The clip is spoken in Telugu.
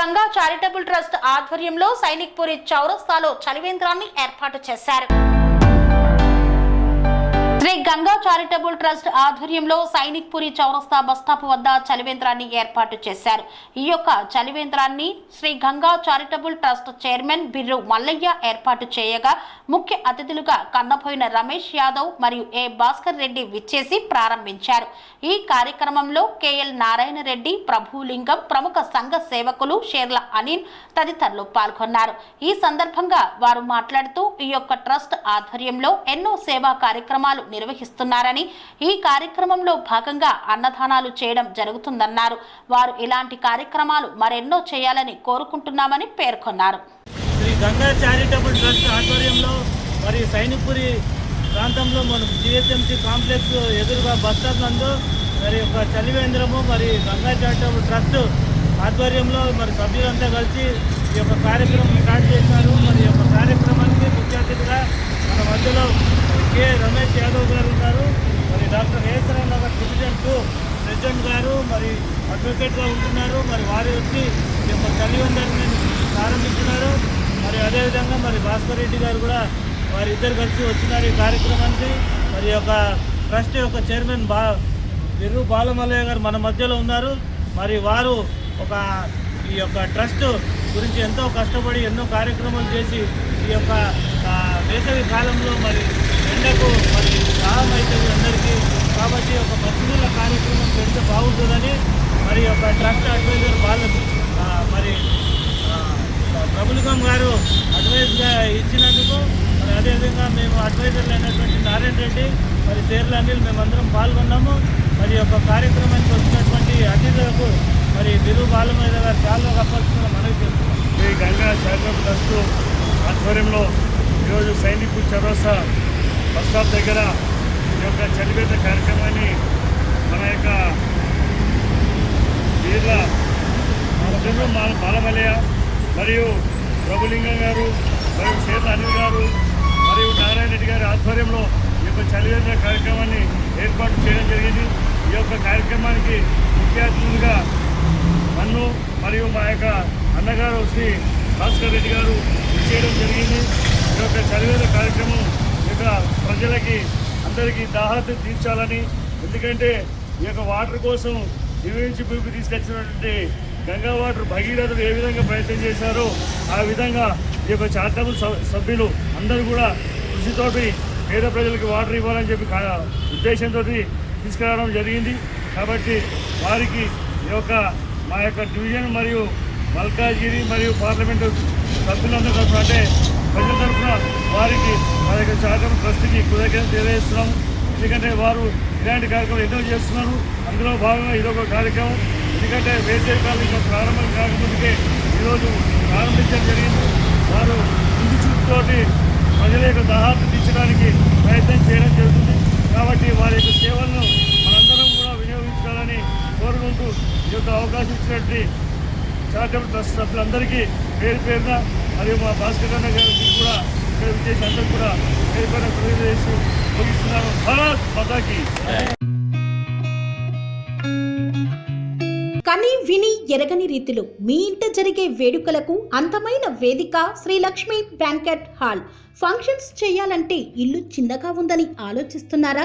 శ్రీ గంగా చారిటబుల్ ట్రస్ట్ ఆధ్వర్యంలో సైనిక్పురి చౌరస్తాలో చలివేంద్రాన్ని ఏర్పాటు చేశారు. శ్రీ గంగా చారిటబుల్ ట్రస్ట్ ఆధ్వర్యంలో సైనిక్ పురి చౌరస్తా బస్టాప్ వద్ద చలివేంద్రాన్ని ఏర్పాటు చేశారు. ఈ యొక్క చలివేంద్రాన్ని Shri Ganga charitable trust chairman Birru Mallaiah ఏర్పాటు చేయగా ముఖ్య అతిథులుగా కన్నపోయిన రమేష్ యాదవ్ మరియు ఏ భాస్కర్ రెడ్డి విచ్చేసి ప్రారంభించారు. ఈ కార్యక్రమంలో కెఎల్ నారాయణ రెడ్డి ప్రభులింగం ప్రముఖ సంఘ సేవకులు షేర్ల అనిల్ తదితరులు పాల్గొన్నారు. ఈ సందర్భంగా వారు మాట్లాడుతూ ఈ యొక్క ట్రస్ట్ ఆధ్వర్యంలో ఎన్నో సేవా కార్యక్రమాలు నిర్వహిస్తున్నారని ఈ కార్యక్రమంలో భాగంగా అన్నదానాలు చేయడం జరుగుతుందన్నారు. వారు ఇలాంటి కార్యక్రమాలు మరెన్నో చేయాలని కోరుకుంటున్నామని పేర్కొన్నారు. శ్రీ గంగా చారిటబుల్ ట్రస్ట్ ఆధ్వర్యంలో మరి సైనిక్పురి ప్రాంతంలో మన జిహెచ్ఎంసీ కాంప్లెక్స్ ఎదురుగా బస్ స్టాప్ నందు మరి ఒక చలివేంద్రము మరి గంగా చారిటబుల్ ట్రస్ట్ ఆధ్వర్యంలో మరి సభ్యులంతా కలిసి ఈ యొక్క కార్యక్రమం స్టార్ట్ చేశారు. మరి ఈ యొక్క కార్యక్రమానికి ముఖ్య అతిథిగా మన మధ్యలో కె. రమేష్ యాదవ్ గారు ఉన్నారు. మరి డాక్టర్ హేసరావు నగర్ డివిజన్ టూ ప్రెసిడెంట్ గారు మరి అడ్వకేట్గా ఉంటున్నారు. మరి వారు వచ్చి యొక్క చలివేంద్రాన్ని ప్రారంభించినారు. మరి అదేవిధంగా మరి భాస్కర్ రెడ్డి గారు కూడా వారిద్దరు కలిసి వచ్చినారు ఈ కార్యక్రమానికి. మరి ఒక యొక్క ట్రస్ట్ యొక్క చైర్మన్ బా బిర్రు బాలమల్లయ్య గారు మన మధ్యలో ఉన్నారు. మరి వారు ఒక ఈ యొక్క ట్రస్ట్ గురించి ఎంతో కష్టపడి ఎన్నో కార్యక్రమాలు చేసి ఈ యొక్క వేసవి కాలంలో మరి ఎండకు మరి దాహం అవుతుంది అందరికీ. కాబట్టి ఒక మంచినీళ్ళ కార్యక్రమం పెడితే బాగుంటుందని మరి ఒక ట్రస్ట్ అడ్వైజర్ బాల మరి ఆ, ప్రభులికం గారు అడ్వైజ్గా ఇచ్చినందుకు మరి అదేవిధంగా మేము అడ్వైజర్లు అయినటువంటి నారాయణ రెడ్డి మరి చీరలు అనిల్ మేమందరం పాల్గొన్నాము. మరి యొక్క కార్యక్రమానికి వచ్చినటువంటి అతిథులకు మరి గారు చాలా కప్పాల్సిన మనవి చేస్తున్నాం శ్రీ గంగా చారిటబుల్ ట్రస్ట్ ఆధ్వర్యంలో ఈరోజు సైనికు చరోసా బస్ స్టాప్ దగ్గర ఈ యొక్క చలివేత కార్యక్రమాన్ని మన యొక్క వీర్ల బిర్రు మాల బాలమల్లయ్య మరియు ప్రభులింగం గారు మరియు చేర్ల అనిల్ గారు మరియు నారాయణ రెడ్డి గారి ఆధ్వర్యంలో ఈ యొక్క చలివేత కార్యక్రమాన్ని ఏర్పాటు చేయడం జరిగింది. ఈ యొక్క కార్యక్రమానికి ముఖ్య మరియు మా యొక్క అన్నగారు శ్రీ భాస్కర్ రెడ్డి గారు చేయడం జరిగింది. ఈ యొక్క చదివేద కార్యక్రమం ఈ యొక్క ప్రజలకి అందరికీ దాహత తీర్చాలని ఎందుకంటే ఈ యొక్క వాటర్ కోసం దివ్యించి పీపు తీసుకొచ్చినటువంటి గంగా వాటర్ భగీరథులు ఏ విధంగా ప్రయత్నం చేశారో ఆ విధంగా ఈ యొక్క చారిటబుల్ సభ్యులు అందరూ కూడా కృషితోటి పేద ప్రజలకు వాటర్ ఇవ్వాలని చెప్పి ఉద్దేశంతో తీసుకురావడం జరిగింది. కాబట్టి వారికి ఈ యొక్క మా యొక్క డివిజన్ మరియు మల్కాజ్గిరి మరియు పార్లమెంటు సభ్యులందరూ తరఫున అంటే ప్రజల తరఫున వారికి మా యొక్క చారిటబుల్ ట్రస్ట్కి కృతజ్ఞత తెలియజేస్తున్నాము. ఎందుకంటే వారు ఇలాంటి కార్యక్రమం ఎన్నో చేస్తున్నారు. అందులో భాగంగా ఇదొక కార్యక్రమం. ఎందుకంటే వేసవి కాలం ఇంకా ప్రారంభం కాకముందుకే ఈరోజు ప్రారంభించడం జరిగింది. వారు ఇంటి చూపుతోటి ప్రజల యొక్క దాహాన్ని తీర్చడానికి ప్రయత్నం చేయడం జరుగుతుంది. కాబట్టి వారి యొక్క సేవలను ప్రకాశించినటువంటి యొక్క చారిటబుల్ ట్రస్ట్ సభ్యులందరికీ పేరు పేరున మరియు మా భాస్కర్ అన్న గారికి కూడా ఇక్కడ విజేసి అందరికీ కూడా పేరు పేరున కృతజ్ఞతలు చేస్తూ ముగిస్తున్నాను భారత్ మతాకి కని విని ఎరగని రీతిలో మీ ఇంట జరిగే వేడుకలకు అందమైన వేదిక Shri Lakshmi banquet hall. Functions చేయాలంటే ఇల్లు చిన్నగా ఉందని ఆలోచిస్తున్నారా?